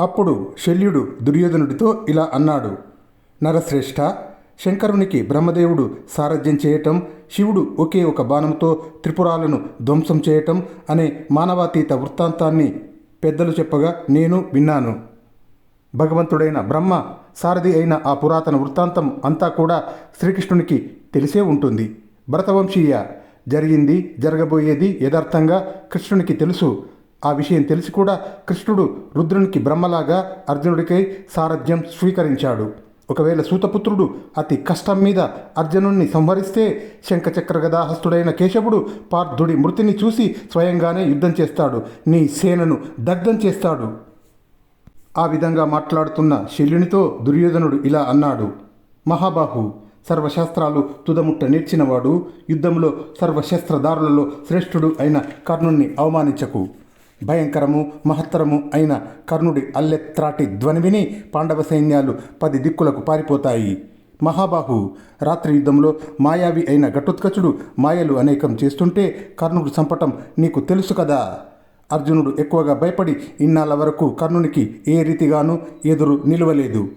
అప్పుడు శల్యుడు దుర్యోధనుడితో ఇలా అన్నాడు నరశ్రేష్ఠ శంకరునికి బ్రహ్మదేవుడు సారథ్యం చేయటం శివుడు ఒకే ఒక బాణంతో త్రిపురాలను ధ్వంసం చేయటం అనే మానవాతీత వృత్తాంతాన్ని పెద్దలు చెప్పగా నేను విన్నాను. భగవంతుడైన బ్రహ్మ సారథి అయిన ఆ పురాతన వృత్తాంతం అంతా కూడా శ్రీకృష్ణునికి తెలిసే ఉంటుంది. భరతవంశీయ జరిగింది జరగబోయేది యథార్థంగా కృష్ణునికి తెలుసు. ఆ విషయం తెలిసి కూడా కృష్ణుడు రుద్రునికి బ్రహ్మలాగా అర్జునుడికై సారథ్యం స్వీకరించాడు. ఒకవేళ సూతపుత్రుడు అతి కష్టం మీద అర్జునుణ్ణి సంహరిస్తే శంఖచక్ర గదాహస్తుడైన కేశవుడు పార్థుడి మృతిని చూసి స్వయంగానే యుద్ధం చేస్తాడు. నీ సేనను దగ్ధం చేస్తాడు. ఆ విధంగా మాట్లాడుతున్న శల్యునితో దుర్యోధనుడు ఇలా అన్నాడు. మహాబాహు సర్వశాస్త్రాలు తుదముట్ట నేర్చినవాడు యుద్ధంలో సర్వశస్త్రదారులలో శ్రేష్ఠుడు అయిన కర్ణుణ్ణి అవమానించకు. భయంకరము మహత్తరము అయిన కర్ణుడి అల్లెత్రాటి ధ్వని విని పాండవ సైన్యాలు పది దిక్కులకు పారిపోతాయి. మహాబాహు రాత్రి యుద్ధంలో మాయావి అయిన ఘటోత్కచుడు మాయలు అనేకం చేస్తుంటే కర్ణుడు చంపటం నీకు తెలుసు కదా. అర్జునుడు ఎక్కువగా భయపడి ఇన్నాళ్ళ వరకు కర్ణునికి ఏ రీతిగానూ ఎదురు నిలవలేదు.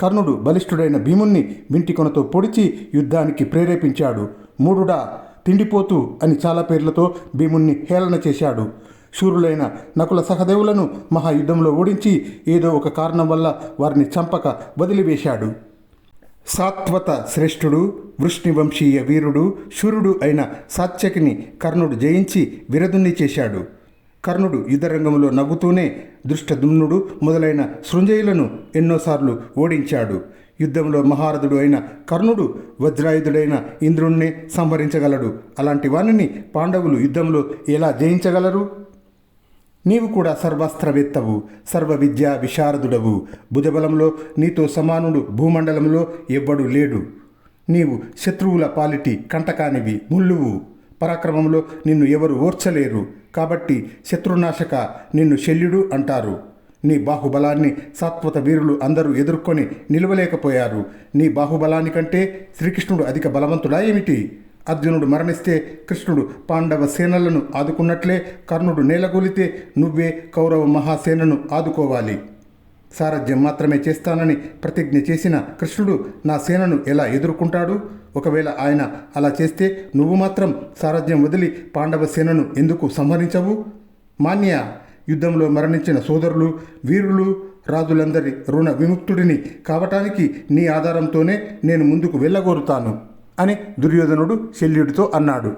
కర్ణుడు బలిష్ఠుడైన భీముణ్ణి వింటికొనతో పొడిచి యుద్ధానికి ప్రేరేపించాడు. మూడుడా తిండిపోతూ అని చాలా పేర్లతో భీముణ్ణి హేళన చేశాడు. శూరులైన నకుల సహదేవులను మహాయుద్ధంలో ఓడించి ఏదో ఒక కారణం వల్ల వారిని చంపక వదిలివేశాడు. సాత్వత శ్రేష్ఠుడు వృష్ణివంశీయ వీరుడు శూరుడు అయిన సాత్యకిని కర్ణుడు జయించి విరదుణ్ణి చేశాడు. కర్ణుడు యుద్ధరంగంలో నవ్వుతూనే దృష్టదుమ్నుడు మొదలైన సృంజయులను ఎన్నోసార్లు ఓడించాడు. యుద్ధంలో మహారథుడు అయిన కర్ణుడు వజ్రాయుధుడైన ఇంద్రుణ్ణి సంహరించగలడు. అలాంటి వాణిని పాండవులు యుద్ధంలో ఎలా జయించగలరు? నీవు కూడా సర్వాస్త్రవేత్తవు సర్వ విద్యా విశారదుడవు. భుజబలంలో నీతో సమానుడు భూమండలంలో ఎవ్వడు లేడు. నీవు శత్రువుల పాలిటి కంటకానివి ముల్లువు పరాక్రమంలో నిన్ను ఎవరు ఓర్చలేరు. కాబట్టి శత్రునాశక నిన్ను శల్యుడు అంటారు. నీ బాహుబలాన్ని సాత్వత వీరులు అందరూ ఎదుర్కొని నిలవలేకపోయారు. నీ బాహుబలానికంటే శ్రీకృష్ణుడు అధిక బలవంతుడా ఏమిటి? అర్జునుడు మరణిస్తే కృష్ణుడు పాండవ సేనలను ఆదుకున్నట్లే కర్ణుడు నేలగొలితే నువ్వే కౌరవ మహాసేనను ఆదుకోవాలి. సారథ్యం మాత్రమే చేస్తానని ప్రతిజ్ఞ చేసిన కృష్ణుడు నా సేనను ఎలా ఎదుర్కొంటాడు? ఒకవేళ ఆయన అలా చేస్తే నువ్వు మాత్రం సారథ్యం వదిలి పాండవ సేనను ఎందుకు సంహరించవు? మాన్య యుద్ధంలో మరణించిన సోదరులు వీరులు రాజులందరి రుణ విముక్తుడిని కావటానికి నీ ఆధారంతోనే నేను ముందుకు వెళ్ళగోరుతాను. అని దుర్యోధనుడు శల్యుడితో అన్నాడు.